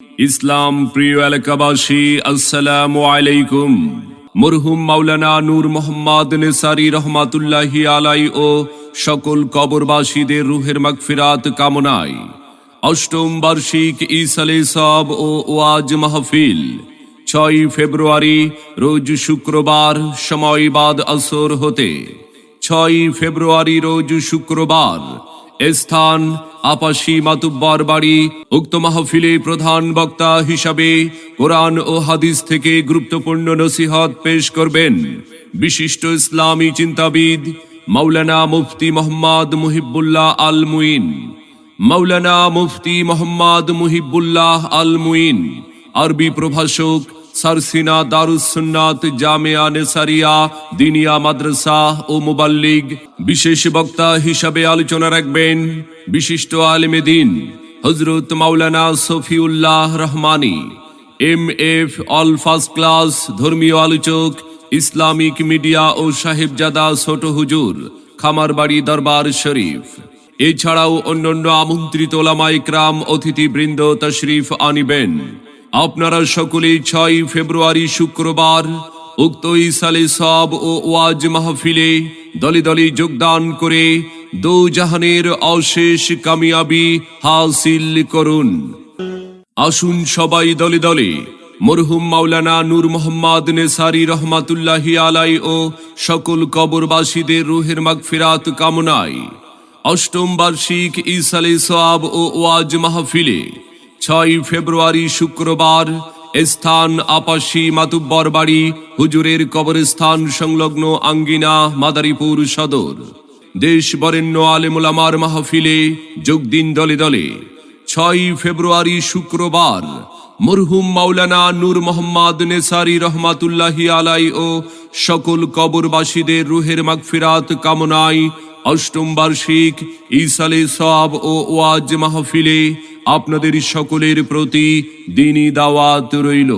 ইসলাম, প্রিয় এলাকাবাসী, আসসালাম আলাইকুম। মরহুম মাওলানা নূর মোহাম্মদ নেসারি রহমাতুল্লাহি আলাই ও সকল কবরবাসীদের রুহের মাগফিরাত কামনায় অষ্টম বার্ষিক ইসালে সব ও ওয়াজ মাহফিল, ছয় ফেব্রুয়ারি, রোজ শুক্রবার, সময় বাদ আসর হতে, ছয় ফেব্রুয়ারি, রোজ শুক্রবার স্থান আপাসি মাতুব্বার বাড়ি উক্ত মাহফিলে প্রধান বক্তা হিসাবে কোরআন ও হাদিস থেকে গুরুত্বপূর্ণ নসিহত পেশ করবেন। বিশিষ্ট ইসলামী চিন্তাবিদ মাওলানা মুফতি মোহাম্মদ মুহিবুল্লাহ আল মুইন মাওলানা মুফতি মোহাম্মদ মুহিবুল্লাহ আল মুইন আরবি প্রভাষক সারসিনা দারুসুন্নাত জামিয়া নেসারিয়া দিনিয়া মাদ্রাসা ও মুবাল্লিগ। বিশেষ বক্তা হিসাবে আলোচনা রাখবেন বিশিষ্ট আলেমে দিন হজরত মাওলানা Safiullah Rahmani M F all first class ধর্মীয় আলোচক, ইসলামিক মিডিয়া ও সাহেবজাদা ছোট হুজুর খামারবাড়ি দরবার শরীফ। এছাড়াও অন্যান্য আমন্ত্রিত ওলামাইকরাম অতিথিবৃন্দ তশরিফ আনিবেন। আপনারা সকলেই ছয় ফেব্রুয়ারি শুক্রবার উক্ত ইসালে সব ও ওয়াজ মাহফিলে দলে দলে যোগদান করে দো জাহানের অশেষ কামিয়াবি হাসিল করুন। আসুন সবাই দলে দলে। মরহুম মাওলানা নূর মোহাম্মদ নেসারি রহমাতুল্লাহি আলাই ও সকল কবরবাসীদের রুহের মাগফিরাত কামনায় অষ্টম বার্ষিক ইসালে সোয়াব ও ওয়াজ মাহফিলে ছয় ফেব্রুয়ারি শুক্রবার স্থান আপাসি মাতুব্বর বাড়ি হুজুরের কবরস্থান সংলগ্ন আঙ্গিনা মাদারীপুর সদর। দেশ বরেণ্য আলেমুলামার মাহফিলে যোগ দিন দলে দলে। ছয় ফেব্রুয়ারি শুক্রবার মরহুম মাওলানা নূর মোহাম্মদ নেসারি রহমাতুল্লাহি আলাই ও সকল কবরবাসীদের রুহের মাগফিরাত কামনায় অষ্টম বার্ষিক ইসালে সব ও ওয়াজ মাহফিলে আপনাদের সকলের প্রতি দিনী দাওয়াত রইল।